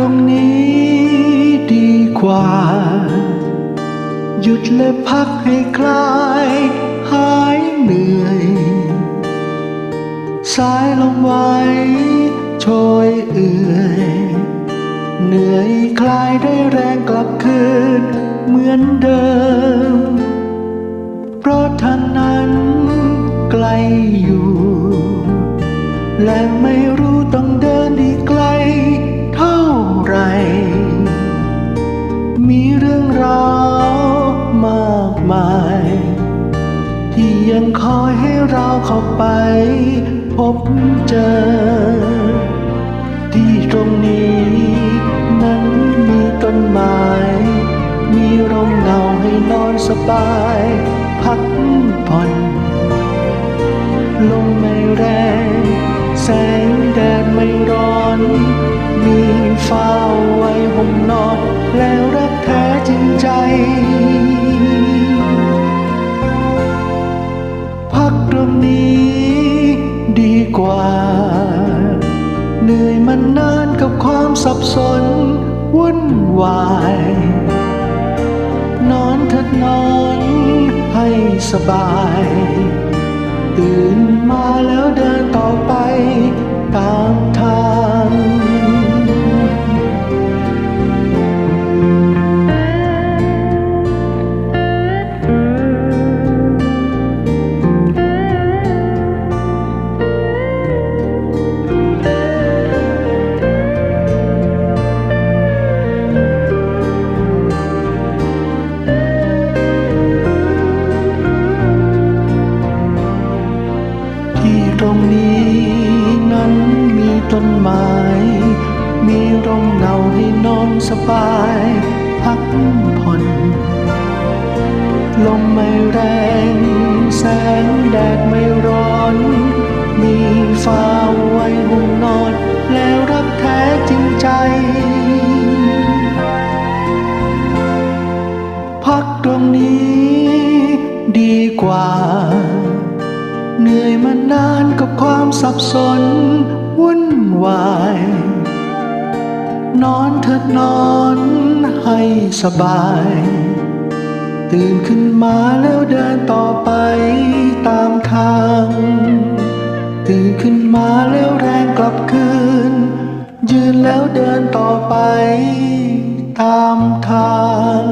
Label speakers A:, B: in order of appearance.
A: รงนี้ดีกว่า หยุดและพักให้คลาย หายเหนื่อย สายลมไว้โชยเอื่อย เหนื่อยคลายได้แรงกลับคืน เหมือนเดิม เพราะท่านนั้นไกลอยู่ และไม่รู้ ราเข้าไปพบเจอ ที่ตรงนี้นั้นมีต้นไม้มีร่มเงาให้นอนสบาย พักผ่อน ลมไม่แรง แสงแดดไม่ร้อน ความสับสนวุ่นวาย นอนเถิดนอนให้สบาย ตื่นมา ต้นไม้ มีร่มเงาให้นอนสบาย พักผ่อนลมไม่แรง แสงแดดไม่ร้อน มีฟ้าไว้ห่มนอน แล้วรักแท้จริงใจ พักตรงนี้ดีกว่า เหนื่อยมานานกับความสับสน วาย นอนเถิดนอนให้สบาย ตื่นขึ้นมาแล้วเดินต่อไปตามทาง ตื่นขึ้นมาแล้วแรงกลับคืน ยืนแล้วเดินต่อไปตามทาง